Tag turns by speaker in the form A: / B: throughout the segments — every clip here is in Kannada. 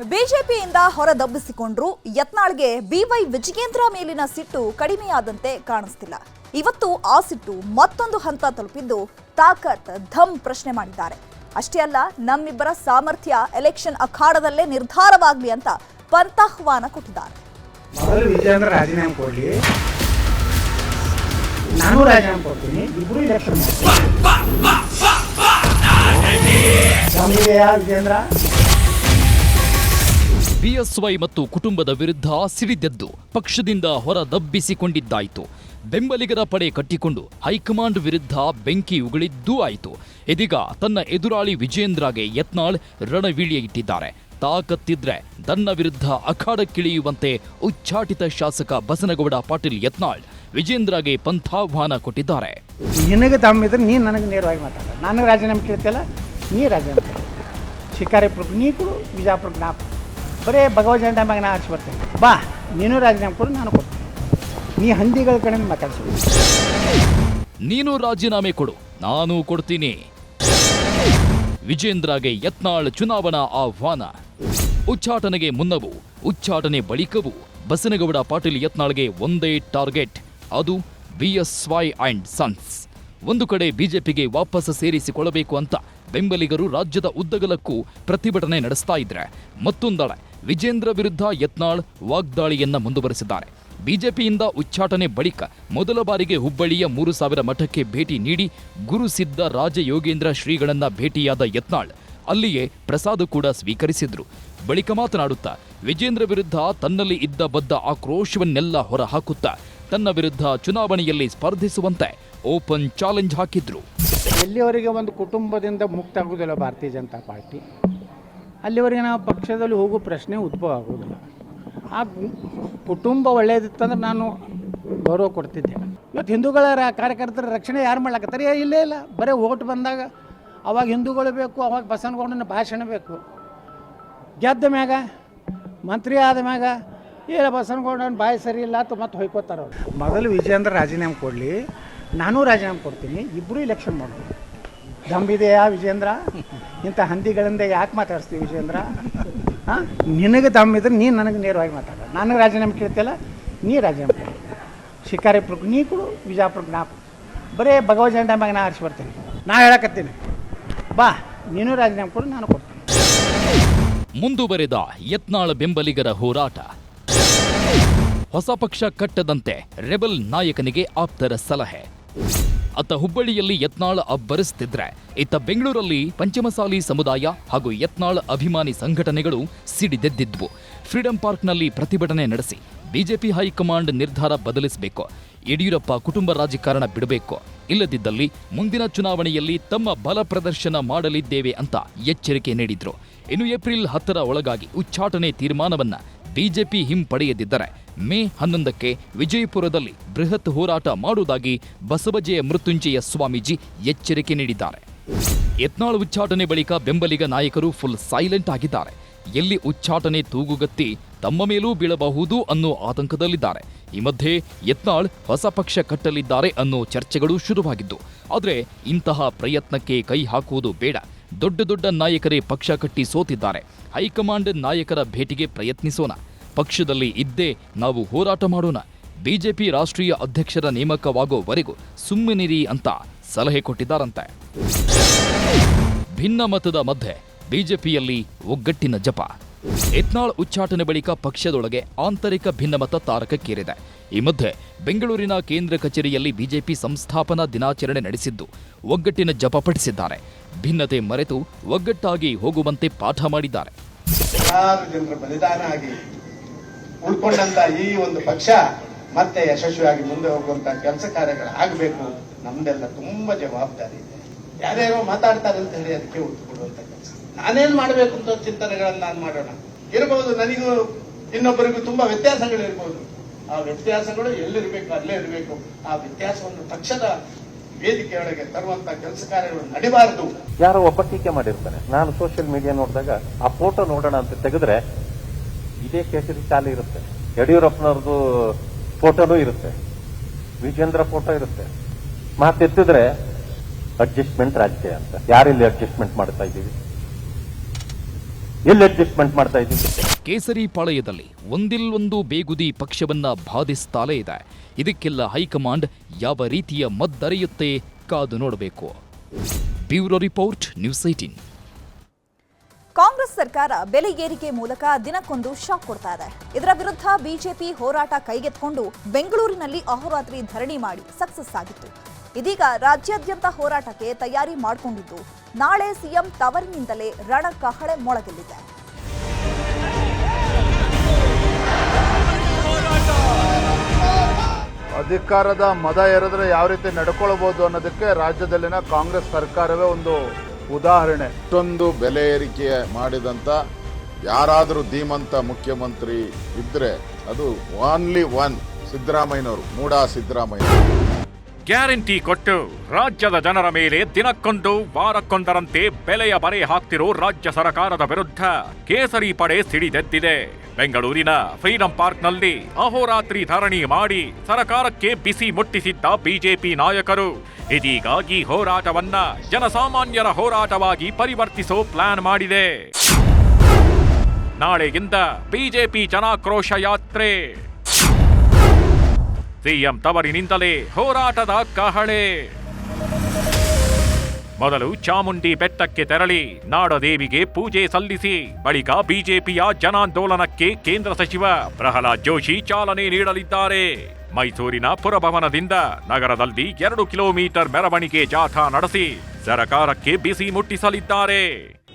A: ಬಿಜೆಪಿಯಿಂದ ಹೊರದಬ್ಬಿಸಿಕೊಂಡ್ರು ಯತ್ನಾಳ್ಗೆ ಬಿವೈ ವಿಜಯೇಂದ್ರ ಮೇಲಿನ ಸಿಟ್ಟು ಕಡಿಮೆಯಾದಂತೆ ಕಾಣಿಸ್ತಿಲ್ಲ. ಇವತ್ತು ಆ ಸಿಟ್ಟು ಮತ್ತೊಂದು ಹಂತ ತಲುಪಿದ್ದು ತಾಕತ್ ಧಮ್ ಪ್ರಶ್ನೆ ಮಾಡಿದ್ದಾರೆ. ಅಷ್ಟೇ ಅಲ್ಲ, ನಮ್ಮಿಬ್ಬರ ಸಾಮರ್ಥ್ಯ ಎಲೆಕ್ಷನ್ ಅಖಾಡದಲ್ಲೇ ನಿರ್ಧಾರವಾಗ್ಲಿ ಅಂತ ಪಂತಾಹ್ವಾನ ಕೊಟ್ಟಿದ್ದಾರೆ.
B: ರಾಜೀನಾಮೆ ಕೊಡ್ಲಿ. ನಾನು ರಾಜೀನಾಮೆ ಕೊಡ್ತೀನಿ ಎಲೆಕ್ಷನ್ ವಿಜೇಂದ್ರ
C: ಬಿಎಸ್ವೈ ಮತ್ತು ಕುಟುಂಬದ ವಿರುದ್ಧ ಸಿಡಿದೆದ್ದು ಪಕ್ಷದಿಂದ ಹೊರ ದಬ್ಬಿಸಿಕೊಂಡಿದ್ದಾಯಿತು ಬೆಂಬಲಿಗರ ಪಡೆ ಕಟ್ಟಿಕೊಂಡು ಹೈಕಮಾಂಡ್ ವಿರುದ್ಧ ಬೆಂಕಿ ಉಗುಳಿದ್ದೂ ಆಯಿತು. ಇದೀಗ ತನ್ನ ಎದುರಾಳಿ ವಿಜೇಂದ್ರಗೆ ಯತ್ನಾಳ್ ರಣವೀಳಿಯ ಇಟ್ಟಿದ್ದಾರೆ. ತಾಕತ್ತಿದ್ರೆ ತನ್ನ ವಿರುದ್ಧ ಅಖಾಡಕ್ಕಿಳಿಯುವಂತೆ ಉಚ್ಚಾಟಿತ ಶಾಸಕ ಬಸನಗೌಡ ಪಾಟೀಲ್ ಯತ್ನಾಳ್ ವಿಜೇಂದ್ರಗೆ ಪಂಥಾಹ್ವಾನ ಕೊಟ್ಟಿದ್ದಾರೆ.
B: ನಿನಗೆ ತಮ್ಮಿದ್ರೆ ನೀನು ನನಗೆ ನೇರವಾಗಿ ಮಾತಾಡ. ನಾನು ರಾಜೀನಾಮೆ ಕೇಳ್ತಿಲ್ಲ ನೀ ರಾಜೀನಾಮೆ ಶಿಕಾರಿಪುರ ನೀ ನಾಪು ಬಿಜಾಪುರಕ್ಕೆ ನಾ ಕೊಡು. ಬರೇ ಭಗವತ್ ಮ್ಯಾಗ ನಾ ಹಚ್ಚಿ ಬರ್ತೇನೆ. ಬಾ, ನೀನು ರಾಜೀನಾಮೆ ಕೊಡು, ನಾನು ಕೊಡ್ತೀನಿ. ನೀ ಹಂದಿಗಳ ಕಡೆ ಮಾತಾಡ್ಸೋದು
C: ನೀನು ರಾಜೀನಾಮೆ ಕೊಡು, ನಾನು ಕೊಡ್ತೀನಿ. ವಿಜೇಂದ್ರಗೆ ಯತ್ನಾಳ್ ಚುನಾವಣಾ ಆಹ್ವಾನ. ಉಚ್ಚಾಟನೆಗೆ ಮುನ್ನವು, ಉಚ್ಚಾಟನೆ ಬಳಿಕವು. ಬಸನಗೌಡ ಪಾಟೀಲ್ ಯತ್ನಾಳ್ಗೆ ಒಂದೇ ಟಾರ್ಗೆಟ್, ಅದು ಬಿಎಸ್ವೈ ಅಂಡ್ ಸನ್ಸ್. ಒಂದು ಕಡೆ ಬಿಜೆಪಿಗೆ ವಾಪಸ್ ಸೇರಿಸಿಕೊಳ್ಳಬೇಕು ಅಂತ. ಬೆಂಬಲಿಗರು ರಾಜ್ಯದ ಉದ್ದಗಲಕ್ಕೂ ಪ್ರತಿಭಟನೆ ನಡೆಸ್ತಾ ಇದ್ರೆ ಮತ್ತೊಂದೆಡೆ ವಿಜೇಂದ್ರ ವಿರುದ್ಧ ಯತ್ನಾಳ್ ವಾಗ್ದಾಳಿಯನ್ನ ಮುಂದುವರೆಸಿದ್ದಾರೆ. ಬಿಜೆಪಿಯಿಂದ ಉಚ್ಚಾಟನೆ ಬಳಿಕ ಮೊದಲ ಬಾರಿಗೆ ಹುಬ್ಬಳ್ಳಿಯ ಮೂರು ಸಾವಿರ ಮಠಕ್ಕೆ ಭೇಟಿ ನೀಡಿ ಗುರುಸಿದ್ದ ರಾಜಯೋಗೇಂದ್ರ ಶ್ರೀಗಳನ್ನ ಭೇಟಿಯಾದ ಯತ್ನಾಳ್ ಅಲ್ಲಿಯೇ ಪ್ರಸಾದ ಕೂಡ ಸ್ವೀಕರಿಸಿದ್ರು. ಬಳಿಕ ಮಾತನಾಡುತ್ತಾ, ವಿಜೇಂದ್ರ ವಿರುದ್ಧ ತನ್ನಲ್ಲಿ ಇದ್ದ ಬದ್ದ ಆಕ್ರೋಶವನ್ನೆಲ್ಲ ಹೊರಹಾಕುತ್ತಾ ತನ್ನ ವಿರುದ್ಧ ಚುನಾವಣೆಯಲ್ಲಿ ಸ್ಪರ್ಧಿಸುವಂತೆ ಓಪನ್ ಚಾಲೆಂಜ್ ಹಾಕಿದ್ರು.
B: ಎಲ್ಲಿವರೆಗೆ ಒಂದು ಕುಟುಂಬದಿಂದ ಮುಕ್ತ ಆಗುವುದಿಲ್ಲ ಭಾರತೀಯ ಜನತಾ ಪಾರ್ಟಿ? ಅಲ್ಲಿವರೆಗೆ ನಾವು ಪಕ್ಷದಲ್ಲಿ ಹೋಗೋ ಪ್ರಶ್ನೆ ಉದ್ಭವ ಆಗೋದಿಲ್ಲ ಆ ಕುಟುಂಬ ಒಳ್ಳೆಯದಿತ್ತಂದ್ರೆ ನಾನು ಗೌರವ ಕೊಡ್ತಿದ್ದೆ. ಇವತ್ತು ಹಿಂದೂಗಳ ರ- ಕಾರ್ಯಕರ್ತರ ರಕ್ಷಣೆ ಯಾರು ಮಾಡ್ಲಾಕತ್ತಾರೆ? ಏ, ಇಲ್ಲೇ ಇಲ್ಲ. ಬರೀ ಓಟ್ ಬಂದಾಗ ಅವಾಗ ಹಿಂದೂಗಳು ಬೇಕು ಅವಾಗ ಬಸವನಗೌಡನ ಭಾಷಣ ಬೇಕು. ಗೆದ್ದ ಮ್ಯಾಗ ಮಂತ್ರಿ ಆದ ಮ್ಯಾಗ ಏ ಬಸವನಗೌಡನ ಬಾಯಿ ಸರಿ ಇಲ್ಲ ಅಂತ ಮತ್ತೆ ಹೊಯ್ಕೋತಾರ ಅವ್ರು. ಮೊದಲು ವಿಜಯೇಂದ್ರ ರಾಜೀನಾಮೆ ಕೊಡಲಿ. ನಾನು ರಾಜೀನಾಮೆ ಕೊಡ್ತೀನಿ ಇಬ್ಬರೂ ಇಲೆಕ್ಷನ್ ಮಾಡೋದು ದಮ್ಮಿದೆಯಾ ವಿಜೇಂದ್ರ? ಇಂಥ ಹಂದಿಗಳಿಂದ ಯಾಕೆ ಮಾತಾಡಿಸ್ತೀವಿ ವಿಜೇಂದ್ರ? ಹಾಂ? ನಿನಗೆ ದಮ್ಮಿದ್ರೆ ನೀನು ನನಗೆ ನೇರವಾಗಿ ಮಾತಾಡ. ನನಗೆ ರಾಜೀನಾಮೆ ಕೇಳ್ತಿಲ್ಲ ನೀ ರಾಜೀನಾಮೆ ಕೊಡು. ಶಿಕಾರಿಪುರಕ್ಕೆ ನೀ ಕೊಡು ವಿಜಾಪುರಕ್ಕೆ ನಾ ಕೊಡು. ಬರೀ ಭಗವತ್ ಜಂಡ ಮ್ಯಾಗ ನಾ ಹರಿಸಿ ಬರ್ತೀನಿ. ನಾ ಹೇಳಕತ್ತೀನಿ. ಬಾ, ನೀನು ರಾಜೀನಾಮೆ ಕೊಡು, ನಾನು ಕೊಡ್ತೀನಿ.
C: ಮುಂದುವರೆದ ಯತ್ನಾಳ ಬೆಂಬಲಿಗರ ಹೋರಾಟ. ಹೊಸ ಪಕ್ಷ ಕಟ್ಟದಂತೆ ರೆಬಲ್ ನಾಯಕನಿಗೆ ಆಪ್ತರ ಸಲಹೆ. ಅತ್ತ ಹುಬ್ಬಳ್ಳಿಯಲ್ಲಿ ಯತ್ನಾಳ ಅಬ್ಬರಿಸುತ್ತಿದ್ರೆ ಇತ್ತ ಬೆಂಗಳೂರಲ್ಲಿ ಪಂಚಮಸಾಲಿ ಸಮುದಾಯ ಹಾಗೂ ಯತ್ನಾಳ ಅಭಿಮಾನಿ ಸಂಘಟನೆಗಳು ಸಿಡಿದೆದ್ದಿದ್ವು. ಫ್ರೀಡಂ ಪಾರ್ಕ್ನಲ್ಲಿ ಪ್ರತಿಭಟನೆ ನಡೆಸಿ ಬಿಜೆಪಿ ಹೈಕಮಾಂಡ್ ನಿರ್ಧಾರ ಬದಲಿಸಬೇಕು. ಯಡಿಯೂರಪ್ಪ ಕುಟುಂಬ ರಾಜಕಾರಣ ಬಿಡಬೇಕು. ಇಲ್ಲದಿದ್ದಲ್ಲಿ ಮುಂದಿನ ಚುನಾವಣೆಯಲ್ಲಿ ತಮ್ಮ ಬಲ ಪ್ರದರ್ಶನ ಮಾಡಲಿದ್ದೇವೆ ಅಂತ ಎಚ್ಚರಿಕೆ ನೀಡಿದ್ರು. ಇನ್ನು ಏಪ್ರಿಲ್ ಹತ್ತರ ಒಳಗಾಗಿ ಉಚ್ಚಾಟನೆ ತೀರ್ಮಾನವನ್ನ ಬಿಜೆಪಿ ಹಿಂಪಡೆಯದಿದ್ದರೆ ಮೇ ಹನ್ನೊಂದಕ್ಕೆ ವಿಜಯಪುರದಲ್ಲಿ ಬೃಹತ್ ಹೋರಾಟ ಮಾಡುವುದಾಗಿ ಬಸವಜಯ ಮೃತ್ಯುಂಜಯ ಸ್ವಾಮೀಜಿ ಎಚ್ಚರಿಕೆ ನೀಡಿದ್ದಾರೆ. ಯತ್ನಾಳ್ ಉಚ್ಚಾಟನೆ ಬಳಿಕ ಬೆಂಬಲಿಗ ನಾಯಕರು ಫುಲ್ ಸೈಲೆಂಟ್ ಆಗಿದ್ದಾರೆ. ಎಲ್ಲಿ ಉಚ್ಚಾಟನೆ ತೂಗುಗತ್ತಿ ತಮ್ಮ ಮೇಲೂ ಬೀಳಬಹುದು ಅನ್ನೋ ಆತಂಕದಲ್ಲಿದ್ದಾರೆ. ಈ ಮಧ್ಯೆ ಯತ್ನಾಳ್ ಹೊಸ ಪಕ್ಷ ಕಟ್ಟಲಿದ್ದಾರೆ ಅನ್ನೋ ಚರ್ಚೆಗಳು ಶುರುವಾಗಿದ್ದು, ಆದರೆ ಇಂತಹ ಪ್ರಯತ್ನಕ್ಕೆ ಕೈ ಹಾಕುವುದು ಬೇಡ. ದೊಡ್ಡ ದೊಡ್ಡ ನಾಯಕರೇ ಪಕ್ಷ ಕಟ್ಟಿ ಸೋತಿದ್ದಾರೆ. ಹೈಕಮಾಂಡ್ ನಾಯಕರ ಭೇಟಿಗೆ ಪ್ರಯತ್ನಿಸೋಣ. ಪಕ್ಷದಲ್ಲಿ ಇದ್ದೇ ನಾವು ಹೋರಾಟ ಮಾಡೋಣ. ಬಿಜೆಪಿ ರಾಷ್ಟ್ರೀಯ ಅಧ್ಯಕ್ಷರ ನೇಮಕವಾಗೋವರೆಗೂ ಸುಮ್ಮನಿರಿ ಅಂತ ಸಲಹೆ ಕೊಟ್ಟಿದ್ದಾರಂತೆ. ಭಿನ್ನಮತದ ಮಧ್ಯೆ ಬಿಜೆಪಿಯಲ್ಲಿ ಒಗ್ಗಟ್ಟಿನ ಜಪ. ಯತ್ನಾಳ್ ಉಚ್ಚಾಟನೆ ಬಳಿಕ ಪಕ್ಷದೊಳಗೆ ಆಂತರಿಕ ಭಿನ್ನಮತ ತಾರಕಕ್ಕೇರಿದೆ. ಈ ಮಧ್ಯೆ ಬೆಂಗಳೂರಿನ ಕೇಂದ್ರ ಕಚೇರಿಯಲ್ಲಿ ಬಿಜೆಪಿ ಸಂಸ್ಥಾಪನಾ ದಿನಾಚರಣೆ ನಡೆಸಿದ್ದು ಒಗ್ಗಟ್ಟಿನ ಜಪ ಪಠಿಸಿದ್ದಾರೆ. ಭಿನ್ನತೆ ಮರೆತು ಒಗ್ಗಟ್ಟಾಗಿ ಹೋಗುವಂತೆ ಪಾಠ ಮಾಡಿದ್ದಾರೆ
D: ಸಾವಿರಾರು ಜನರ ಬಲಿದಾನ ಆಗಿ ಉಳ್ಕೊಂಡಂತ ಈ ಒಂದು ಪಕ್ಷ ಮತ್ತೆ ಯಶಸ್ವಿಯಾಗಿ ಮುಂದೆ ಹೋಗುವಂತ ಕೆಲಸ ಕಾರ್ಯಗಳು ಆಗಬೇಕು ನಮ್ದೆಲ್ಲ ತುಂಬಾ ಜವಾಬ್ದಾರಿ ಇದೆ. ಯಾರ್ಯಾರೋ ಮಾತಾಡ್ತಾರೆ ಅಂತ ಹೇಳಿ ಅದಕ್ಕೆ ಒತ್ತು ಕೊಡುವಂತ ಕೆಲಸ. ನಾನೇನ್ ಮಾಡ್ಬೇಕು ಅಂತ ಚಿಂತನೆಗಳನ್ನ ನಾನು ಮಾಡೋಣ. ಇರಬಹುದು ನನಗೂ ಇನ್ನೊಬ್ಬರಿಗೂ ತುಂಬಾ ವ್ಯತ್ಯಾಸಗಳು ಇರ್ಬೋದು. ಆ ವ್ಯತ್ಯಾಸಗಳು ಎಲ್ಲಿರ್ಬೇಕು, ಅಲ್ಲೇ ಇರಬೇಕು. ಆ ವ್ಯತ್ಯಾಸವನ್ನು ಪಕ್ಷದ ವೇದಿಕೆಯೊಳಗೆ ತರುವಂತ ಕೆಲಸ ಕಾರ್ಯಗಳು ನಡಿಬಾರದು.
E: ಯಾರೋ ಒಬ್ಬ ಟೀಕೆ ಮಾಡಿರ್ತಾನೆ. ನಾನು ಸೋಷಿಯಲ್ ಮೀಡಿಯಾ ನೋಡಿದಾಗ ಆ ಫೋಟೋ ನೋಡೋಣ ಅಂತ ತೆಗೆದ್ರೆ ಇದೇ ಕೇಸರಿ ಶಾಲೆ ಇರುತ್ತೆ. ಯಡಿಯೂರಪ್ಪನವ್ರದ್ದು ಫೋಟೋನೂ ಇರುತ್ತೆ. ವಿಜೇಂದ್ರ ಫೋಟೋ ಇರುತ್ತೆ. ಮಾತೆತ್ತಿದ್ರೆ ಅಡ್ಜಸ್ಟ್ಮೆಂಟ್ ರಾಜ್ಯ ಅಂತ. ಯಾರಿಲ್ಲಿ ಅಡ್ಜಸ್ಟ್ಮೆಂಟ್ ಮಾಡ್ತಾ ಇದ್ದೀವಿ? ಎಲ್ಲಿ ಅಡ್ಜಸ್ಟ್ಮೆಂಟ್ ಮಾಡ್ತಾ ಇದ್ದೀವಿ?
C: ಕೇಸರಿ ಪಾಳಯದಲ್ಲಿ ಒಂದಿಲ್ಲೊಂದು ಬೇಗುದಿ ಪಕ್ಷವನ್ನ ಬಾಧಿಸ್ತಾಲೇ ಇದೆ. ಇದಕ್ಕೆಲ್ಲ ಹೈಕಮಾಂಡ್ ಯಾವ ರೀತಿಯ ಮದ್ದರೆಯುತ್ತೆ ಕಾದು ನೋಡಬೇಕು. Bureau report, news eighteen
A: Congress ಸರ್ಕಾರ ಬೆಲೆ ಏರಿಕೆ ಮೂಲಕ ದಿನಕ್ಕೊಂದು ಶಾಕ್ ಕೊಡ್ತಾ ಇದೆ. ಇದರ ವಿರುದ್ಧ ಬಿಜೆಪಿ ಹೋರಾಟ ಕೈಗೆತ್ಕೊಂಡು ಬೆಂಗಳೂರಿನಲ್ಲಿ ಅಹೋರಾತ್ರಿ ಧರಣಿ ಮಾಡಿ ಸಕ್ಸಸ್ ಆಗಿತ್ತು. ಇದೀಗ ರಾಜ್ಯಾದ್ಯಂತ ಹೋರಾಟಕ್ಕೆ ತಯಾರಿ ಮಾಡಿಕೊಂಡಿದ್ದು, ನಾಳೆ ಸಿಎಂ ತವರಿನಿಂದಲೇ ರಣಕಹಳೆ ಮೊಳಗಲಿದೆ.
F: ಅಧಿಕಾರದ ಮದ ಎರೆದ್ರೆ ಯಾವ ರೀತಿ ನಡ್ಕೊಳ್ಬಹುದು ಅನ್ನೋದಕ್ಕೆ ರಾಜ್ಯದಲ್ಲಿನ ಕಾಂಗ್ರೆಸ್ ಸರ್ಕಾರವೇ ಒಂದು ಉದಾಹರಣೆ.
G: ಇಷ್ಟೊಂದು ಬೆಲೆ ಏರಿಕೆ ಮಾಡಿದಂಥ ಯಾರಾದರೂ ಧೀಮಂತ ಮುಖ್ಯಮಂತ್ರಿ ಇದ್ರೆ ಅದು ಓನ್ಲಿ ಒನ್ ಸಿದ್ದರಾಮಯ್ಯನವರು, ಮೂಡಾ ಸಿದ್ದರಾಮಯ್ಯ.
H: ಗ್ಯಾರಂಟಿ ಕೊಟ್ಟು ರಾಜ್ಯದ ಜನರ ಮೇಲೆ ದಿನಕ್ಕೊಂದು ವಾರಕ್ಕೊಂದರಂತೆ ಬೆಲೆಯ ಬರೆ ಹಾಕ್ತಿರೋ ರಾಜ್ಯ ಸರ್ಕಾರದ ವಿರುದ್ಧ ಕೇಸರಿ ಪಡೆ ಸಿಡಿದೆದ್ದಿದೆ. ಬೆಂಗಳೂರಿನ ಫ್ರೀಡಂ ಪಾರ್ಕ್ನಲ್ಲಿ ಅಹೋರಾತ್ರಿ ಧರಣಿ ಮಾಡಿ ಸರ್ಕಾರಕ್ಕೆ ಬಿಸಿ ಮುಟ್ಟಿಸಿದ್ದ ಬಿಜೆಪಿ ನಾಯಕರು ಇದೀಗ ಈ ಹೋರಾಟವನ್ನ ಜನಸಾಮಾನ್ಯರ ಹೋರಾಟವಾಗಿ ಪರಿವರ್ತಿಸೋ ಪ್ಲಾನ್ ಮಾಡಿದೆ. ನಾಳೆಯಿಂದ ಬಿಜೆಪಿ ಜನಾಕ್ರೋಶ ಯಾತ್ರೆ. ಸಿಎಂ ತವರಿನಿಂದಲೇ ಹೋರಾಟದ ಕಹಳೆ. ಮೊದಲು ಚಾಮುಂಡಿ ಬೆಟ್ಟಕ್ಕೆ ತೆರಳಿ ನಾಡದೇವಿಗೆ ಪೂಜೆ ಸಲ್ಲಿಸಿ, ಬಳಿಕ ಬಿಜೆಪಿಯ ಜನಾಂದೋಲನಕ್ಕೆ ಕೇಂದ್ರ ಸಚಿವ ಪ್ರಹ್ಲಾದ್ ಜೋಶಿ ಚಾಲನೆ ನೀಡಲಿದ್ದಾರೆ. ಮೈಸೂರಿನ ಪುರಭವನದಿಂದ ನಗರದಲ್ಲಿ ಎರಡು ಕಿಲೋಮೀಟರ್ ಮೆರವಣಿಗೆ ಜಾಥಾ ನಡೆಸಿ ಸರಕಾರಕ್ಕೆ ಬಿಸಿ ಮುಟ್ಟಿಸಲಿದ್ದಾರೆ.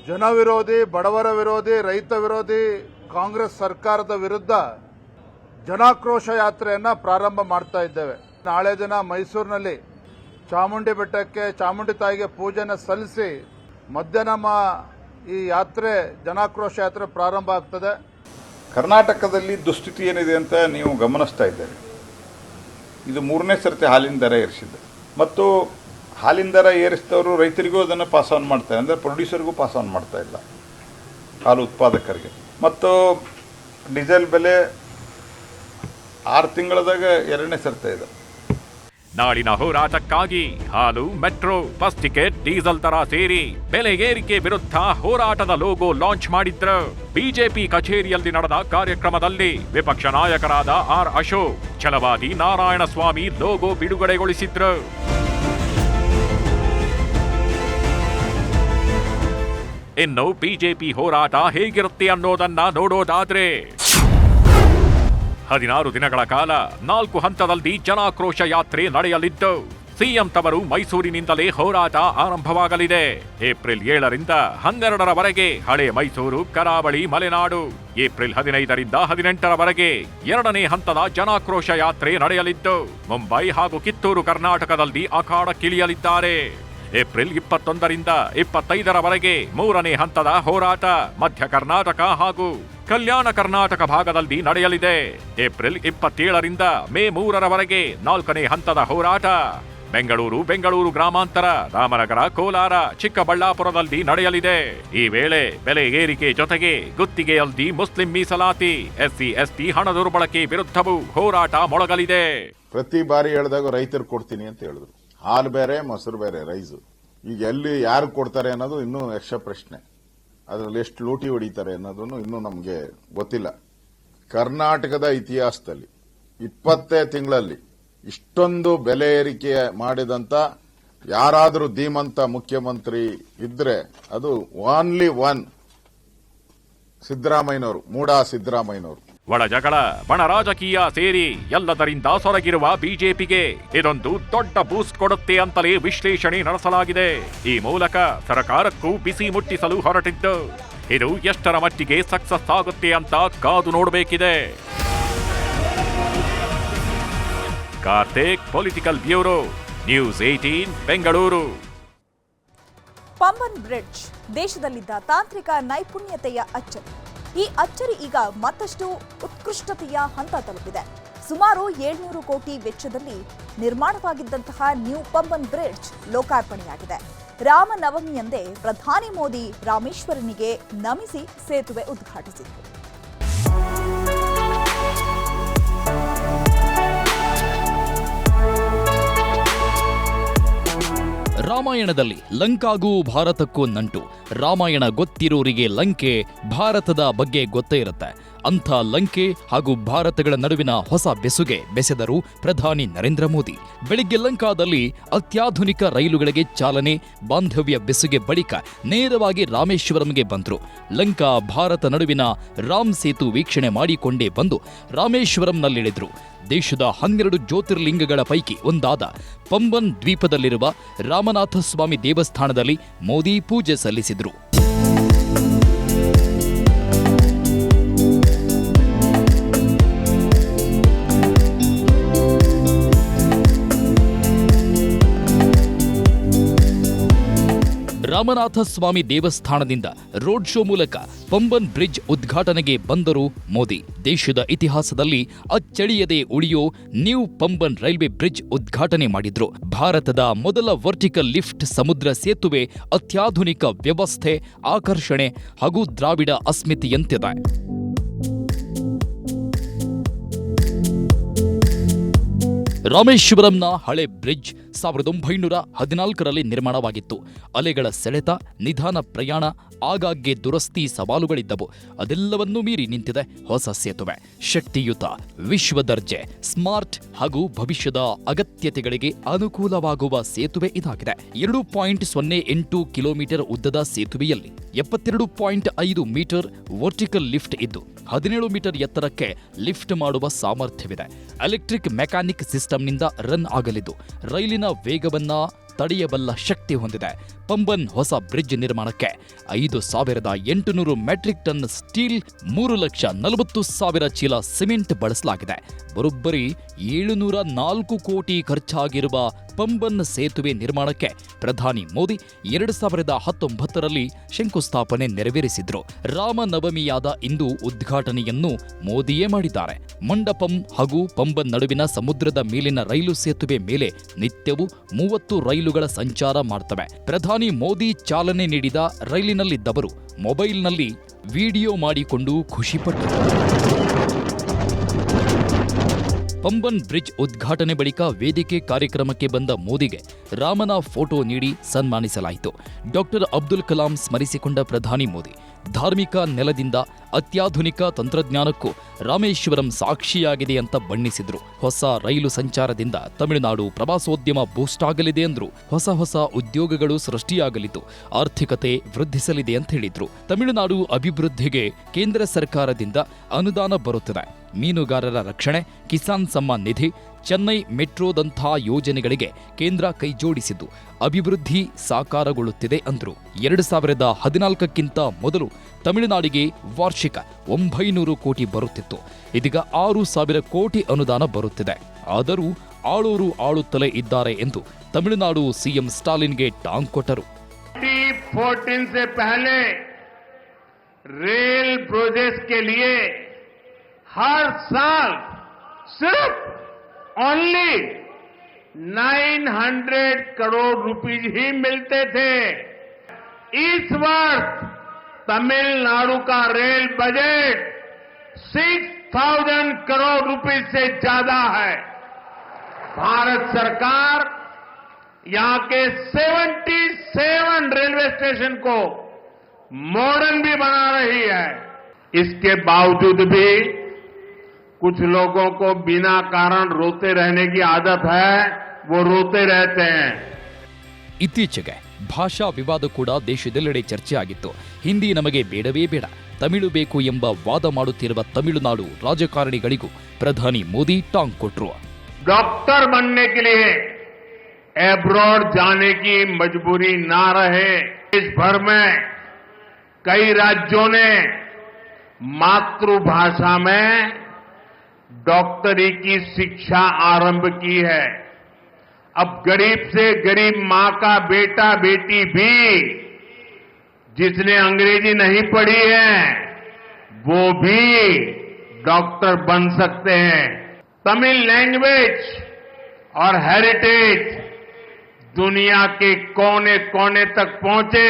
F: ಜನ ವಿರೋಧಿ, ಬಡವರ ವಿರೋಧಿ, ರೈತ ವಿರೋಧಿ, ಕಾಂಗ್ರೆಸ್ ಸರ್ಕಾರದ ವಿರುದ್ಧ ಜನಾಕ್ರೋಶ ಯಾತ್ರೆಯನ್ನ ಪ್ರಾರಂಭ ಮಾಡ್ತಾ ಇದ್ದೇವೆ. ನಾಳೆ ದಿನ ಮೈಸೂರಿನಲ್ಲಿ ಚಾಮುಂಡಿ ಬೆಟ್ಟಕ್ಕೆ ಚಾಮುಂಡಿ ತಾಯಿಗೆ ಪೂಜೆನ ಸಲ್ಲಿಸಿ ಮಧ್ಯಾಹ್ನ ಈ ಯಾತ್ರೆ, ಜನಾಕ್ರೋಶ ಯಾತ್ರೆ ಪ್ರಾರಂಭ ಆಗ್ತದೆ.
I: ಕರ್ನಾಟಕದಲ್ಲಿ ದುಸ್ಥಿತಿ ಏನಿದೆ ಅಂತ ನೀವು ಗಮನಿಸ್ತಾ ಇದ್ದೀರಿ. ಇದು ಮೂರನೇ ಸರ್ತಿ ಹಾಲಿನ ದರ ಏರಿಸಿದ್ದು. ಮತ್ತು ಹಾಲಿನ ದರ ಏರಿಸಿದವರು ರೈತರಿಗೂ ಅದನ್ನು ಪಾಸ್ ಆನ್ ಮಾಡ್ತಾರೆ. ಅಂದರೆ ಪ್ರೊಡ್ಯೂಸರ್ಗೂ ಪಾಸ್ ಆನ್ ಮಾಡ್ತಾ ಇಲ್ಲ. ಹಾಲು ಉತ್ಪಾದಕರಿಗೆ. ಮತ್ತು ಡೀಸೆಲ್ ಬೆಲೆ ಆರು ತಿಂಗಳದಾಗ ಎರಡನೇ ಸರ್ತ ಇದೆ.
H: ನಾಡಿನ ಹೋರಾಟಕ್ಕಾಗಿ ಹಾಲು, ಮೆಟ್ರೋ, ಬಸ್ ಟಿಕೆಟ್, ಡೀಸೆಲ್ ದರ ಸೇರಿ ಬೆಲೆ ಏರಿಕೆ ವಿರುದ್ಧ ಹೋರಾಟದ ಲೋಗೋ ಲಾಂಚ್ ಮಾಡಿದ್ರು. ಬಿಜೆಪಿ ಕಚೇರಿಯಲ್ಲಿ ನಡೆದ ಕಾರ್ಯಕ್ರಮದಲ್ಲಿ ವಿಪಕ್ಷ ನಾಯಕರಾದ ಆರ್ ಅಶೋಕ್, ಛಲವಾದಿ ನಾರಾಯಣಸ್ವಾಮಿ ಲೋಗೋ ಬಿಡುಗಡೆಗೊಳಿಸಿದ್ರು. ಇನ್ನು ಬಿಜೆಪಿ ಹೋರಾಟ ಹೇಗಿರುತ್ತೆ ಅನ್ನೋದನ್ನ ನೋಡೋದಾದ್ರೆ ಹದಿನಾರು ದಿನಗಳ ಕಾಲ ನಾಲ್ಕು ಹಂತದಲ್ಲಿ ಜನಾಕ್ರೋಶ ಯಾತ್ರೆ ನಡೆಯಲಿದ್ದು, ಸಿಎಂ ತವರು ಮೈಸೂರಿನಿಂದಲೇ ಹೋರಾಟ ಆರಂಭವಾಗಲಿದೆ. ಏಪ್ರಿಲ್ ಏಳರಿಂದ ಹನ್ನೆರಡರವರೆಗೆ ಹಳೆ ಮೈಸೂರು, ಕರಾವಳಿ, ಮಲೆನಾಡು, ಏಪ್ರಿಲ್ ಹದಿನೈದರಿಂದ ಹದಿನೆಂಟರವರೆಗೆ ಎರಡನೇ ಹಂತದ ಜನಾಕ್ರೋಶ ಯಾತ್ರೆ ನಡೆಯಲಿದ್ದು, ಮುಂಬೈ ಹಾಗೂ ಕಿತ್ತೂರು ಕರ್ನಾಟಕದಲ್ಲಿ ಅಖಾಡಕ್ಕಿಳಿಯಲಿದ್ದಾರೆ ಏಪ್ರಿಲ್ ಇಪ್ಪತ್ತೊಂದರಿಂದ ಇಪ್ಪತ್ತೈದರವರೆಗೆ ಮೂರನೇ ಹಂತದ ಹೋರಾಟ ಮಧ್ಯ ಕರ್ನಾಟಕ ಹಾಗೂ ಕಲ್ಯಾಣ ಕರ್ನಾಟಕ ಭಾಗದಲ್ಲಿ ನಡೆಯಲಿದೆ. ಏಪ್ರಿಲ್ ಇಪ್ಪತ್ತೇಳರಿಂದ ಮೇ ಮೂರರವರೆಗೆ ನಾಲ್ಕನೇ ಹಂತದ ಹೋರಾಟ. ಬೆಂಗಳೂರು ಬೆಂಗಳೂರು ಗ್ರಾಮಾಂತರ, ರಾಮನಗರ, ಕೋಲಾರ, ಚಿಕ್ಕಬಳ್ಳಾಪುರದಲ್ಲಿ ನಡೆಯಲಿದೆ. ಈ ವೇಳೆ ಬೆಲೆ ಏರಿಕೆ ಜೊತೆಗೆ ಗುತ್ತಿಗೆಯಲ್ಲಿ ಮುಸ್ಲಿಂ ಮೀಸಲಾತಿ, ಎಸ್ಸಿ, ಎಸ್ಟಿ ಹಣ ದುರ್ಬಳಕೆ ವಿರುದ್ಧವೂ ಹೋರಾಟ ಮೊಳಗಲಿದೆ.
G: ಪ್ರತಿ ಬಾರಿ ಹೇಳಿದಾಗ ರೈತರು ಕೊಡ್ತೀನಿ ಅಂತ ಹೇಳಿದ್ರು. ಹಾಲು ಬೇರೆ, ಮೊಸರು ಬೇರೆ, ರೈಸು. ಈಗ ಎಲ್ಲಿ ಯಾರು ಕೊಡ್ತಾರೆ ಅನ್ನೋದು ಇನ್ನೂ ಯಕ್ಷ ಪ್ರಶ್ನೆ. ಅದರಲ್ಲಿ ಎಷ್ಟು ಲೂಟಿ ಹೊಡಿತಾರೆ ಅನ್ನೋದನ್ನು ಇನ್ನೂ ನಮಗೆ ಗೊತ್ತಿಲ್ಲ. ಕರ್ನಾಟಕದ ಇತಿಹಾಸದಲ್ಲಿ ಇಪ್ಪತ್ತೇ ತಿಂಗಳಲ್ಲಿ ಇಷ್ಟೊಂದು ಬೆಲೆ ಏರಿಕೆ ಮಾಡಿದಂತ ಯಾರಾದರೂ ಧೀಮಂತ ಮುಖ್ಯಮಂತ್ರಿ ಇದ್ರೆ ಅದು ಓನ್ಲಿ ಒನ್ ಸಿದ್ದರಾಮಯ್ಯನವರು, ಮೂಡಾ ಸಿದ್ದರಾಮಯ್ಯನವರು.
H: ಒಳ ಜಗಳ, ಬಣ ರಾಜಕೀಯ ಸೇರಿ ಎಲ್ಲದರಿಂದ ಸೊರಗಿರುವ ಬಿಜೆಪಿಗೆ ಇದೊಂದು ದೊಡ್ಡ ಬೂಸ್ಟ್ ಕೊಡುತ್ತೆ ಅಂತಲೇ ವಿಶ್ಲೇಷಣೆ ನಡೆಸಲಾಗಿದೆ. ಈ ಮೂಲಕ ಸರಕಾರಕ್ಕೂ ಬಿಸಿ ಮುಟ್ಟಿಸಲು ಹೊರಟಿದ್ದು, ಇದು ಎಷ್ಟರ ಮಟ್ಟಿಗೆ ಸಕ್ಸಸ್ ಆಗುತ್ತೆ ಅಂತ ಕಾದು ನೋಡಬೇಕಿದೆ. Karthik political bureau news eighteen Bengaluru
A: Pamban bridge ದೇಶದಲ್ಲಿದ್ದ ತಾಂತ್ರಿಕ ನೈಪುಣ್ಯತೆಯ ಅಚ್ಚರಿ. ಈ ಅಚ್ಚರಿ ಈಗ ಮತ್ತಷ್ಟು ಉತ್ಕೃಷ್ಟತೆಯ ಹಂತ ತಲುಪಿದೆ. ಸುಮಾರು ಏಳ್ನೂರು ಕೋಟಿ ವೆಚ್ಚದಲ್ಲಿ ನಿರ್ಮಾಣವಾಗಿದ್ದಂತಹ ನ್ಯೂ ಪಂಬನ್ ಬ್ರಿಡ್ಜ್ ಲೋಕಾರ್ಪಣೆಯಾಗಿದೆ. ರಾಮನವಮಿಯಂದೇ ಪ್ರಧಾನಿ ಮೋದಿ ರಾಮೇಶ್ವರನಿಗೆ ನಮಿಸಿ ಸೇತುವೆ ಉದ್ಘಾಟಿಸಿದರು
C: ರಾಮಾಯಣದಲ್ಲಿ ಲಂಕಾಗೂ ಭಾರತಕ್ಕೂ ನಂಟು. ರಾಮಾಯಣ ಗೊತ್ತಿರೋರಿಗೆ ಲಂಕೆ ಭಾರತದ ಬಗ್ಗೆ ಗೊತ್ತೇ ಇರುತ್ತೆ. ಅಂಥ ಲಂಕೆ ಹಾಗೂ ಭಾರತಗಳ ನಡುವಿನ ಹೊಸ ಬೆಸುಗೆ ಬೆಸೆದರು ಪ್ರಧಾನಿ ನರೇಂದ್ರ ಮೋದಿ. ಬೆಳಿಗ್ಗೆ ಲಂಕಾದಲ್ಲಿ ಅತ್ಯಾಧುನಿಕ ರೈಲುಗಳಿಗೆ ಚಾಲನೆ, ಬಾಂಧವ್ಯ ಬೆಸುಗೆ ಬಳಿಕ ನೇರವಾಗಿ ರಾಮೇಶ್ವರಂಗೆ ಬಂದರು. ಲಂಕಾ, ಭಾರತ ನಡುವಿನ ರಾಮ್ ಸೇತು ವೀಕ್ಷಣೆ ಮಾಡಿಕೊಂಡೇ ಬಂದು ರಾಮೇಶ್ವರಂನಲ್ಲಿಳಿದ್ರು. ದೇಶದ ಹನ್ನೆರಡು ಜ್ಯೋತಿರ್ಲಿಂಗಗಳ ಪೈಕಿ ಒಂದಾದ ಪಂಬನ್ ದ್ವೀಪದಲ್ಲಿರುವ ರಾಮನಾಥ ಸ್ವಾಮಿ ದೇವಸ್ಥಾನದಲ್ಲಿ ಮೋದಿ ಪೂಜೆ ಸಲ್ಲಿಸಿದ್ರು. ರಾಮನಾಥ ಸ್ವಾಮಿ ದೇವಸ್ಥಾನದಿಂದ ರೋಡ್ ಶೋ ಮೂಲಕ ಪಂಬನ್ ಬ್ರಿಡ್ಜ್ ಉದ್ಘಾಟನೆಗೆ ಬಂದರು ಮೋದಿ. ದೇಶದ ಇತಿಹಾಸದಲ್ಲಿ ಅಚ್ಚಳಿಯದೆ ಉಳಿಯೋ ನ್ಯೂ ಪಂಬನ್ ರೈಲ್ವೆ ಬ್ರಿಡ್ಜ್ ಉದ್ಘಾಟನೆ ಮಾಡಿದ್ರು. ಭಾರತದ ಮೊದಲ ವರ್ಟಿಕಲ್ ಲಿಫ್ಟ್ ಸಮುದ್ರ ಸೇತುವೆ ಅತ್ಯಾಧುನಿಕ ವ್ಯವಸ್ಥೆ, ಆಕರ್ಷಣೆ ಹಾಗೂ ದ್ರಾವಿಡ ಅಸ್ಮಿತೆಯಂತಿದೆ. ರಾಮೇಶ್ವರಂನ ಹಳೆ ಬ್ರಿಡ್ಜ್ ಸಾವಿರದ ಒಂಬೈನೂರ ಹದಿನಾಲ್ಕರಲ್ಲಿ ನಿರ್ಮಾಣವಾಗಿತ್ತು. ಅಲೆಗಳ ಸೆಳೆತ, ನಿಧಾನ ಪ್ರಯಾಣ, ಆಗಾಗ್ಗೆ ದುರಸ್ತಿ ಸವಾಲುಗಳಿದ್ದವು. ಅದೆಲ್ಲವನ್ನೂ ಮೀರಿ ನಿಂತಿದೆ ಹೊಸ ಸೇತುವೆ. ಶಕ್ತಿಯುತ, ವಿಶ್ವ ದರ್ಜೆ, ಸ್ಮಾರ್ಟ್ ಹಾಗೂ ಭವಿಷ್ಯದ ಅಗತ್ಯತೆಗಳಿಗೆ ಅನುಕೂಲವಾಗುವ ಸೇತುವೆ ಇದಾಗಿದೆ. ಎರಡು ಪಾಯಿಂಟ್ ಸೊನ್ನೆ ಎಂಟು ಕಿಲೋಮೀಟರ್ ಉದ್ದದ ಸೇತುವೆಯಲ್ಲಿ ಎಪ್ಪತ್ತೆರಡು ಪಾಯಿಂಟ್ ಐದು ಮೀಟರ್ ವರ್ಟಿಕಲ್ ಲಿಫ್ಟ್ ಇದ್ದು ಹದಿನೇಳು ಮೀಟರ್ ಎತ್ತರಕ್ಕೆ ಲಿಫ್ಟ್ ಮಾಡುವ ಸಾಮರ್ಥ್ಯವಿದೆ. ಎಲೆಕ್ಟ್ರಿಕ್ ಮೆಕ್ಯಾನಿಕ್ ಸಿಸ್ಟಮ್ನಿಂದ ರನ್ ಆಗಲಿದ್ದು ರೈಲಿನ ವೇಗವನ್ನ ತಡೆಯಬಲ್ಲ ಶಕ್ತಿ ಹೊಂದಿದೆ. ಪಂಬನ್ ಹೊಸ ಬ್ರಿಡ್ಜ್ ನಿರ್ಮಾಣಕ್ಕೆ ಐದು ಸಾವಿರದ ಎಂಟುನೂರು ಮೆಟ್ರಿಕ್ ಟನ್ ಸ್ಟೀಲ್, ಮೂರು ಲಕ್ಷ ನಲವತ್ತು ಸಾವಿರ ಚೀಲ ಸಿಮೆಂಟ್ ಬಳಸಲಾಗಿದೆ. ಬರೋಬ್ಬರಿ ಏಳುನೂರ ನಾಲ್ಕು ಕೋಟಿ ಖರ್ಚಾಗಿರುವ ಪಂಬನ್ ಸೇತುವೆ ನಿರ್ಮಾಣಕ್ಕೆ ಪ್ರಧಾನಿ ಮೋದಿ ಎರಡು ಸಾವಿರದ ಹತ್ತೊಂಬತ್ತರಲ್ಲಿ ಶಂಕುಸ್ಥಾಪನೆ ನೆರವೇರಿಸಿದ್ರು. ರಾಮನವಮಿಯಾದ ಇಂದು ಉದ್ಘಾಟನೆಯನ್ನು ಮೋದಿಯೇ ಮಾಡಿದ್ದಾರೆ. ಮಂಡಪಂ ಹಾಗೂ ಪಂಬನ್ ನಡುವಿನ ಸಮುದ್ರದ ಮೇಲಿನ ರೈಲು ಸೇತುವೆ ಮೇಲೆ ನಿತ್ಯವೂ ಮೂವತ್ತು ರೈಲುಗಳ ಸಂಚಾರ ಮಾಡ್ತವೆ. ಪ್ರಧಾನಿ ಮೋದಿ ಚಾಲನೆ ನೀಡಿದ ರೈಲಿನಲ್ಲಿದ್ದವರು ಮೊಬೈಲ್ನಲ್ಲಿ ವಿಡಿಯೋ ಮಾಡಿಕೊಂಡು ಖುಷಿಪಟ್ಟರು ಪಂಬನ್ ಬ್ರಿಡ್ಜ್ ಉದ್ಘಾಟನೆ ಬಳಿಕ ವೇದಿಕೆ ಕಾರ್ಯಕ್ರಮಕ್ಕೆ ಬಂದ ಮೋದಿಗೆ ರಾಮನ ಫೋಟೋ ನೀಡಿ ಸನ್ಮಾನಿಸಲಾಯಿತು. ಡಾಕ್ಟರ್ ಅಬ್ದುಲ್ ಕಲಾಂ ಸ್ಮರಿಸಿಕೊಂಡ ಪ್ರಧಾನಿ ಮೋದಿ, ಧಾರ್ಮಿಕ ನೆಲದಿಂದ ಅತ್ಯಾಧುನಿಕ ತಂತ್ರಜ್ಞಾನಕ್ಕೂ ರಾಮೇಶ್ವರಂ ಸಾಕ್ಷಿಯಾಗಿದೆ ಅಂತ ಬಣ್ಣಿಸಿದ್ರು. ಹೊಸ ರೈಲು ಸಂಚಾರದಿಂದ ತಮಿಳುನಾಡು ಪ್ರವಾಸೋದ್ಯಮ ಬೂಸ್ಟ್ ಆಗಲಿದೆ ಅಂದ್ರು. ಹೊಸ ಹೊಸ ಉದ್ಯೋಗಗಳು ಸೃಷ್ಟಿಯಾಗಲಿದ್ದು, ಆರ್ಥಿಕತೆ ವೃದ್ಧಿಸಲಿದೆ ಅಂತ ಹೇಳಿದ್ರು. ತಮಿಳುನಾಡು ಅಭಿವೃದ್ಧಿಗೆ ಕೇಂದ್ರ ಸರ್ಕಾರದಿಂದ ಅನುದಾನ ಬರುತ್ತದೆ. ಮೀನುಗಾರರ ರಕ್ಷಣೆ, ಕಿಸಾನ್ ಸಮ್ಮಾನ್ ನಿಧಿ, ಚೆನ್ನೈ ಮೆಟ್ರೋದಂಥ ಯೋಜನೆಗಳಿಗೆ ಕೇಂದ್ರ ಕೈಜೋಡಿಸಿದ್ದು, ಅಭಿವೃದ್ಧಿ ಸಾಕಾರಗೊಳ್ಳುತ್ತಿದೆ ಅಂದ್ರು. ಎರಡು ಸಾವಿರದ ಹದಿನಾಲ್ಕಕ್ಕಿಂತ ಮೊದಲು ತಮಿಳುನಾಡಿಗೆ ವಾರ್ಷಿಕ ಒಂಬೈನೂರು ಕೋಟಿ ಬರುತ್ತಿತ್ತು ಇದೀಗ ಆರು ಸಾವಿರ ಕೋಟಿ ಅನುದಾನ ಬರುತ್ತಿದೆ ಆದರೂ ಆಳೋರು ಆಳುತ್ತಲೇ ಇದ್ದಾರೆ ಎಂದು ತಮಿಳುನಾಡು ಸಿಎಂ ಸ್ಟಾಲಿನ್ಗೆ ಟಾಂಗ್ ಕೊಟ್ಟರು
J: 2014 से पहले रेल प्रोजेक्ट के लिए हर साल सिर्फ ओनली 900 करोड़ रुपीज ही मिलते थे इस वर्ष तमिलनाडु का rail budget six thousand crore रुपए से ज़्यादा है। भारत सरकार यहाँ के 77 रेलवे स्टेशन को मॉडर्न भी बना रही है। इसके बावजूद भी कुछ लोगों को बिना कारण रोते रहने की आदत है, वो रोते रहते हैं।
C: इतनी जगह ಭಾಷಾ ವಿವಾದ ಕೂಡ ದೇಶದೆಲ್ಲೆಡೆ ಚರ್ಚೆ ಆಗಿತ್ತು ಹಿಂದಿ ನಮಗೆ ಬೇಡವೇ ಬೇಡ ತಮಿಳು ಬೇಕು ಎಂಬ ವಾದ ಮಾಡುತ್ತಿರುವ ತಮಿಳುನಾಡು ರಾಜಕಾರಣಿಗಳಿಗೂ ಪ್ರಧಾನಿ ಮೋದಿ ಟಾಂಗ್ ಕೊಟ್ರು
J: डॉक्टर बनने के लिए एब्रॉड जाने की मजबूरी ना रहे देश भर में कई राज्यों ने मातृभाषा में डॉक्टरी की शिक्षा आरंभ की है अब गरीब से गरीब माँ का बेटा बेटी भी जिसने अंग्रेज़ी नहीं पढ़ी है, वो भी डॉक्टर बन सकते हैं। तमिल लैंग्वेज और हेरिटेज दुनिया के कोने कोने तक पहुँचे,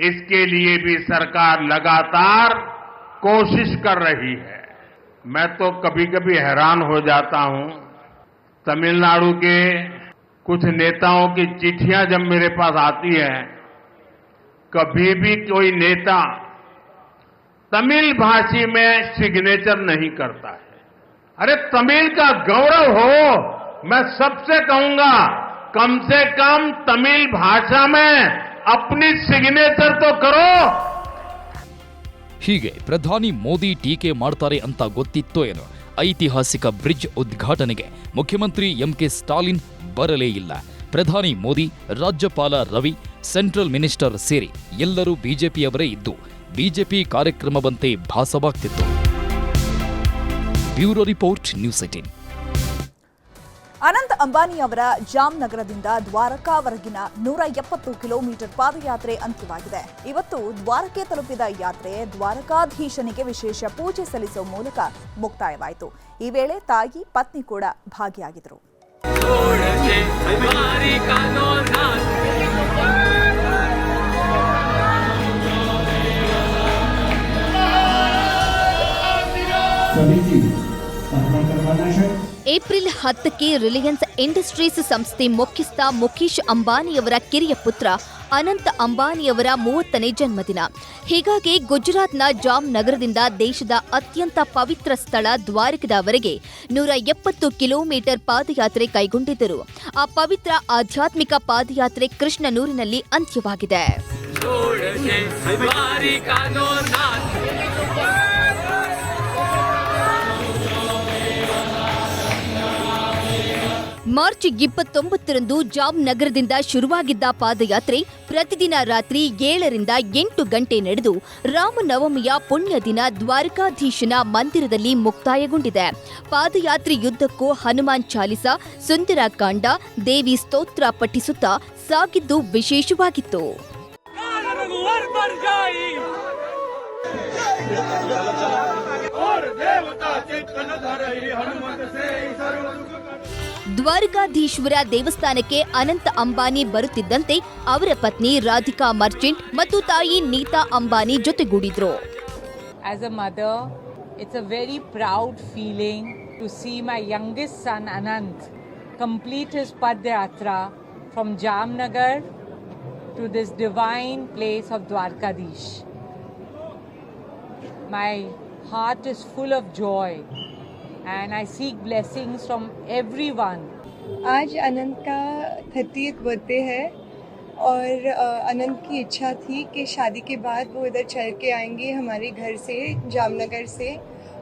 J: इसके लिए भी सरकार लगातार कोशिश कर रही है। मैं तो कभी कभी हैरान हो जाता हूँ तमिलनाडु के कुछ नेताओं की चिट्ठियां जब मेरे पास आती है कभी भी कोई नेता तमिल भाषी में सिग्नेचर नहीं करता है अरे तमिल का गौरव हो मैं सबसे कहूंगा कम से कम तमिल भाषा में अपनी सिग्नेचर तो करो
C: ಹೀಗೆ ಪ್ರಧಾನಿ ಮೋದಿ ಟೀಕೆ ಮಾಡ್ತಾರೆ ಅಂತ ಗೊತ್ತಿತ್ತೋ ಏನೋ ಐತಿಹಾಸಿಕ ಬ್ರಿಡ್ಜ್ ಉದ್ಘಾಟನೆಗೆ ಮುಖ್ಯಮಂತ್ರಿ ಎಂಕೆ ಸ್ಟಾಲಿನ್ ಬರಲೇ ಇಲ್ಲ. ಪ್ರಧಾನಿ ಮೋದಿ, ರಾಜ್ಯಪಾಲ ರವಿ, ಸೆಂಟ್ರಲ್ ಮಿನಿಸ್ಟರ್ ಸೇರಿ ಎಲ್ಲರೂ ಬಿಜೆಪಿಯವರೇ ಇದ್ದು, ಬಿಜೆಪಿ ಕಾರ್ಯಕ್ರಮವಂತೆ ಭಾಸವಾಗ್ತಿತ್ತು. Bureau report, news
A: eighteen Ambani ಅವರ ಜಾಮ್ನಗರದಿಂದ ದ್ವಾರಕಾವರೆಗಿನ ನೂರ ಎಪ್ಪತ್ತು ಕಿಲೋಮೀಟರ್ ಪಾದಯಾತ್ರೆ ಅಂತ್ಯವಾಗಿದೆ. ಇವತ್ತು ದ್ವಾರಕೆ ತಲುಪಿದ ಯಾತ್ರೆ ದ್ವಾರಕಾಧೀಶನಿಗೆ ವಿಶೇಷ ಪೂಜೆ ಸಲ್ಲಿಸುವ ಮೂಲಕ ಮುಕ್ತಾಯವಾಯಿತು. ಈ ವೇಳೆ ತಾಯಿ, ಪತ್ನಿ ಕೂಡ ಭಾಗಿಯಾಗಿದ್ದರು.
K: ಏಪ್ರಿಲ್ ಹತ್ತಕ್ಕೆ ರಿಲಯನ್ಸ್ ಇಂಡಸ್ಟ್ರೀಸ್ ಸಂಸ್ಥೆ ಮುಖ್ಯಸ್ಥ ಮುಖೇಶ್ ಅಂಬಾನಿಯವರ ಕಿರಿಯ ಪುತ್ರ ಅನಂತ್ ಅಂಬಾನಿಯವರ ಮೂವತ್ತನೇ ಜನ್ಮದಿನ. ಹೀಗಾಗಿ ಗುಜರಾತ್ನ ಜಾಮ್ ನಗರದಿಂದ ದೇಶದ ಅತ್ಯಂತ ಪವಿತ್ರ ಸ್ಥಳ ದ್ವಾರಕದವರೆಗೆ ನೂರ ಎಪ್ಪತ್ತು ಕಿಲೋಮೀಟರ್ ಪಾದಯಾತ್ರೆ ಕೈಗೊಂಡಿದ್ದರು. ಆ ಪವಿತ್ರ ಆಧ್ಯಾತ್ಮಿಕ ಪಾದಯಾತ್ರೆ ಕೃಷ್ಣನೂರಿನಲ್ಲಿ ಅಂತ್ಯವಾಗಿದೆ. ಮಾರ್ಚ್ ಇಪ್ಪತ್ತೊಂಬತ್ತರಂದು ಜಾಮ್ ನಗರದಿಂದ ಶುರುವಾಗಿದ್ದ ಪಾದಯಾತ್ರೆ ಪ್ರತಿದಿನ ರಾತ್ರಿ ಏಳರಿಂದ ಎಂಟು ಗಂಟೆ ನಡೆದು ರಾಮನವಮಿಯ ಪುಣ್ಯ ದಿನ ದ್ವಾರಕಾಧೀಶನ ಮಂದಿರದಲ್ಲಿ ಮುಕ್ತಾಯಗೊಂಡಿದೆ. ಪಾದಯಾತ್ರೆಯುದ್ದಕ್ಕೂ ಹನುಮಾನ್ ಚಾಲಿಸ ಸುಂದರಕಾಂಡ ದೇವಿ ಸ್ತೋತ್ರ ಪಠಿಸುತ್ತಾ ಸಾಗಿದ್ದು ವಿಶೇಷವಾಗಿತ್ತು. ದ್ವಾರಕಾಧೀಶ್ವರ ದೇವಸ್ಥಾನಕ್ಕೆ ಅನಂತ ಅಂಬಾನಿ ಬರುತ್ತಿದ್ದಂತೆ ಅವರ ಪತ್ನಿ ರಾಧಿಕಾ ಮರ್ಚೆಂಟ್ ಮತ್ತು ತಾಯಿ Nita Ambani ಜೊತೆಗೂಡಿದ್ರು
L: As a mother, it's a very proud feeling to see my youngest son Anant complete his Padyatra from Jamnagar to this divine place of Dwarkadish. My heart is full of joy and I seek blessings from everyone.
M: आज अनंत का थर्टीथ बर्थडे है और अनंत की इच्छा थी कि शादी के बाद वो इधर चल के आएँगे हमारे घर से, जामनगर से।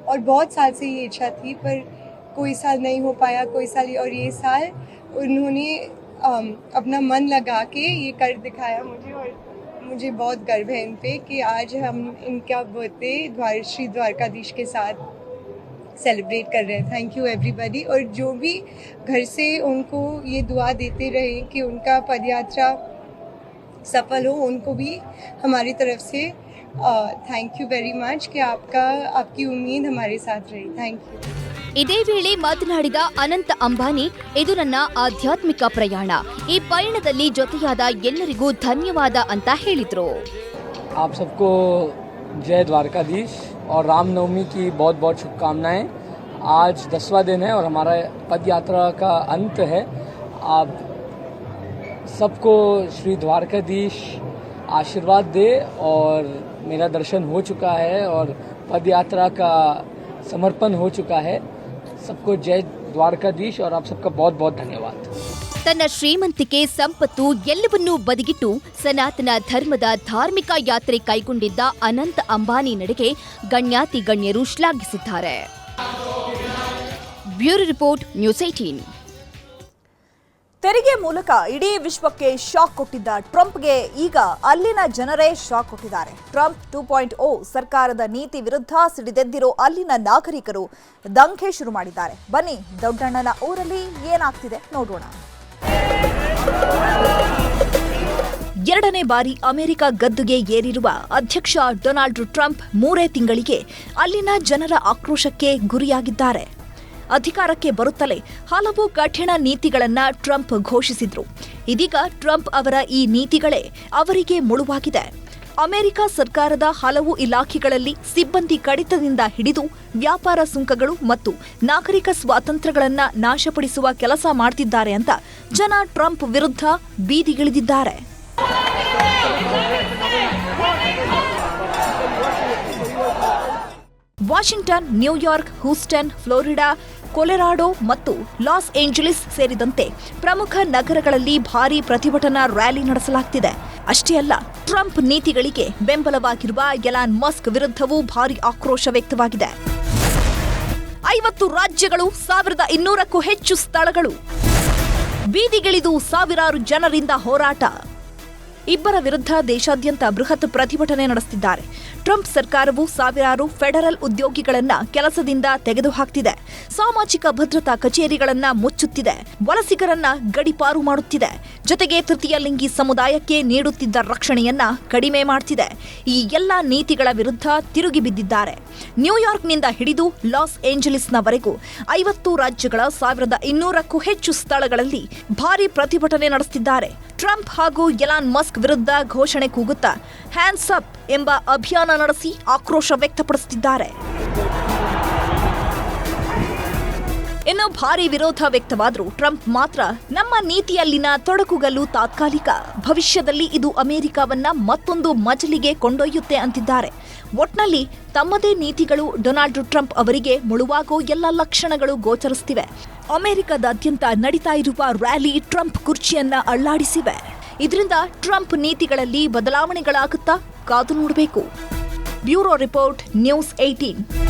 M: और बहुत साल से ये इच्छा थी, पर कोई साल नहीं हो पाया, कोई साल और ये साल उन्होंने अपना मन लगा के ये कर दिखाया मुझे और मुझे बहुत गर्व है इन पे कि आज हम इनका बर्थडे द्वार, श्री द्वारकाधीश के साथ सेलिब्रेट कर रहे हैं थैंक यू एवरीबॉडी और जो भी घर से उनको ये दुआ देते रहे कि उनका पदयात्रा सफल हो उनको भी हमारी तरफ से थैंक यू वेरी मच कि आपका आपकी उम्मीद हमारे साथ रही थैंक यू
K: ಇದೇ ವೇಳೆ ಮಾತನಾಡಿದ ಅನಂತ ಅಂಬಾನಿ ಇದು ನನ್ನ ಆಧ್ಯಾತ್ಮಿಕ ಪ್ರಯಾಣ ಈ ಪಯಣದಲ್ಲಿ ಜೊತೆಯಾದ ಎಲ್ಲರಿಗೂ ಧನ್ಯವಾದ ಅಂತ ಹೇಳಿದ್ರು
N: आप सबको जय द्वारकाधीश और रामनवमी की बहुत बहुत शुभकामनाएँ। आज दसवा दिन है और हमारा पद यात्रा का अंत है। आप सबको श्री द्वारकाधीश आशीर्वाद दे और मेरा दर्शन हो चुका है और पद यात्रा का समर्पण हो चुका है। सबको जय द्वारकाधीश और आप सबका बहुत बहुत धन्यवाद।
K: ತನ್ನ ಶ್ರೀಮಂತಿಕೆ ಸಂಪತ್ತು ಎಲ್ಲವನ್ನೂ ಬದಿಗಿಟ್ಟು ಸನಾತನ ಧರ್ಮದ ಧಾರ್ಮಿಕ ಯಾತ್ರೆ ಕೈಗೊಂಡಿದ್ದ ಅನಂತ ಅಂಬಾನಿ ನಡೆಗೆ ಗಣ್ಯಾತಿ ಗಣ್ಯರು ಶ್ಲಾಘಿಸಿದ್ದಾರೆ. ಬ್ಯೂರೋ ರಿಪೋರ್ಟ್, ನ್ಯೂಸ್ ಏಟೀನ್
A: ತೆರಿಗೆ ಮೂಲಕ ಇಡೀ ವಿಶ್ವಕ್ಕೆ ಶಾಕ್ ಕೊಟ್ಟಿದ್ದ ಟ್ರಂಪ್ಗೆ ಈಗ ಅಲ್ಲಿನ ಜನರೇ ಶಾಕ್ ಕೊಟ್ಟಿದ್ದಾರೆ. ಟ್ರಂಪ್ ಟೂ ಪಾಯಿಂಟ್ ಓ ಸರ್ಕಾರದ ನೀತಿ ವಿರುದ್ಧ ಸಿಡಿದೆದ್ದಿರೋ ಅಲ್ಲಿನ ನಾಗರಿಕರು ದಂಗೆ ಶುರು ಮಾಡಿದ್ದಾರೆ. ಬನ್ನಿ ದೊಡ್ಡಣ್ಣನ ಊರಲ್ಲಿ ಏನಾಗ್ತಿದೆ ನೋಡೋಣ. ಎರಡನೇ ಬಾರಿ ಅಮೆರಿಕ ಗದ್ದುಗೆ ಏರಿರುವ ಅಧ್ಯಕ್ಷ ಡೊನಾಲ್ಡ್ ಟ್ರಂಪ್ ಮೂರೇ ತಿಂಗಳಿಗೆ ಅಲ್ಲಿನ ಜನರ ಆಕ್ರೋಶಕ್ಕೆ ಗುರಿಯಾಗಿದ್ದಾರೆ. ಅಧಿಕಾರಕ್ಕೆ ಬರುತ್ತಲೇ ಹಲವು ಕಠಿಣ ನೀತಿಗಳನ್ನು ಟ್ರಂಪ್ ಘೋಷಿಸಿದ್ರು. ಇದೀಗ ಟ್ರಂಪ್ ಅವರ ಈ ನೀತಿಗಳೇ ಅವರಿಗೆ ಮುಳುವಾಗಿದೆ. ಅಮೆರಿಕ ಸರ್ಕಾರದ ಹಲವು ಇಲಾಖೆಗಳಲ್ಲಿ ಸಿಬ್ಬಂದಿ ಕಡಿತದಿಂದ ಹಿಡಿದು ವ್ಯಾಪಾರ ಸುಂಕಗಳು ಮತ್ತು ನಾಗರಿಕ ಸ್ವಾತಂತ್ರ್ಯಗಳನ್ನು ನಾಶಪಡಿಸುವ ಕೆಲಸ ಮಾಡ್ತಿದ್ದಾರೆ ಅಂತ ಜನ ಟ್ರಂಪ್ ವಿರುದ್ಧ ಬೀದಿಗಿಳಿದಿದ್ದಾರೆ Washington New York Houston, Florida Colorado ಮತ್ತು ಲಾಸ್ ಏಂಜಲೀಸ್ ಸೇರಿದಂತೆ ಪ್ರಮುಖ ನಗರಗಳಲ್ಲಿ ಭಾರೀ ಪ್ರತಿಭಟನಾ ರ್ಯಾಲಿ ನಡೆಸಲಾಗ್ತಿದೆ. ಅಷ್ಟೇ ಅಲ್ಲ, ಟ್ರಂಪ್ ನೀತಿಗಳಿಗೆ ಬೆಂಬಲವಾಗಿರುವ ಎಲಾನ್ ಮಸ್ಕ್ ವಿರುದ್ಧವೂ ಭಾರೀ ಆಕ್ರೋಶ ವ್ಯಕ್ತವಾಗಿದೆ. ಐವತ್ತು ರಾಜ್ಯಗಳು ಸಾವಿರದ ಇನ್ನೂರಕ್ಕೂ ಹೆಚ್ಚು ಸ್ಥಳಗಳು ಬೀದಿಗಿಳಿದು ಸಾವಿರಾರು ಜನರಿಂದ ಹೋರಾಟ. ಇಬ್ಬರ ವಿರುದ್ಧ ದೇಶಾದ್ಯಂತ ಬೃಹತ್ ಪ್ರತಿಭಟನೆ ನಡೆಸುತ್ತಿದ್ದಾರೆ ಟ್ರಂಪ್ ಸರ್ಕಾರವು ಸಾವಿರಾರು ಫೆಡರಲ್ ಉದ್ಯೋಗಿಗಳನ್ನ ಕೆಲಸದಿಂದ ತೆಗೆದುಹಾಕ್ತಿದೆ. ಸಾಮಾಜಿಕ ಭದ್ರತಾ ಕಚೇರಿಗಳನ್ನ ಮುಚ್ಚುತ್ತಿದೆ. ವಲಸಿಗರನ್ನ ಗಡಿಪಾರು ಮಾಡುತ್ತಿದೆ. ಜೊತೆಗೆ ತೃತೀಯ ಲಿಂಗಿ ಸಮುದಾಯಕ್ಕೆ ನೀಡುತ್ತಿದ್ದ ರಕ್ಷಣೆಯನ್ನ ಕಡಿಮೆ ಮಾಡುತ್ತಿದೆ ಈ ಎಲ್ಲ ನೀತಿಗಳ ವಿರುದ್ಧ ತಿರುಗಿ ಬಿದ್ದಿದ್ದಾರೆ. ನ್ಯೂಯಾರ್ಕ್ನಿಂದ ಹಿಡಿದು ಲಾಸ್ ಏಂಜಲೀಸ್ನವರೆಗೂ ಐವತ್ತು ರಾಜ್ಯಗಳ ಸಾವಿರದ ಇನ್ನೂರಕ್ಕೂ ಹೆಚ್ಚು ಸ್ಥಳಗಳಲ್ಲಿ ಭಾರೀ ಪ್ರತಿಭಟನೆ ನಡೆಸುತ್ತಿದ್ದಾರೆ ಟ್ರಂಪ್ ಹಾಗೂ ಎಲಾನ್ ಮಸ್ಕ್ ವಿರುದ್ಧ ಘೋಷಣೆ ಕೂಗುತ್ತಾ ಹ್ಯಾಂಡ್ಸ್ ಅಪ್ ಎಂಬ ಅಭಿಯಾನ ನಡೆಸಿ ಆಕ್ರೋಶ ವ್ಯಕ್ತಪಡಿಸುತ್ತಿದ್ದಾರೆ. ಇನ್ನು ಭಾರಿ ವಿರೋಧ ವ್ಯಕ್ತವಾದರೂ ಟ್ರಂಪ್ ಮಾತ್ರ ನಮ್ಮ ನೀತಿಯಲ್ಲಿನ ತೊಡಕುಗಲು ತಾತ್ಕಾಲಿಕ. ಭವಿಷ್ಯದಲ್ಲಿ ಇದು ಅಮೆರಿಕವನ್ನ ಮತ್ತೊಂದು ಮಜಲಿಗೆ ಕೊಂಡೊಯ್ಯುತ್ತೆ ಅಂತಿದ್ದಾರೆ. ಒಟ್ನಲ್ಲಿ ತಮ್ಮದೇ ನೀತಿಗಳು ಡೊನಾಲ್ಡ್ ಟ್ರಂಪ್ ಅವರಿಗೆ ಮುಳುವಾಗೋ ಎಲ್ಲ ಲಕ್ಷಣಗಳು ಗೋಚರಿಸ್ತಿವೆ. ಅಮೆರಿಕದಾದ್ಯಂತ ನಡೀತಾ ಇರುವ ರ್ಯಾಲಿ ಟ್ರಂಪ್ ಕುರ್ಚಿಯನ್ನ ಅಳ್ಳಾಡಿಸಿವೆ ಇದರಿಂದ ಟ್ರಂಪ್ ನೀತಿಗಳಲ್ಲಿ ಬದಲಾವಣೆಗಳಾಗುತ್ತಾ ಕಾದು ನೋಡಬೇಕು. Bureau report news eighteen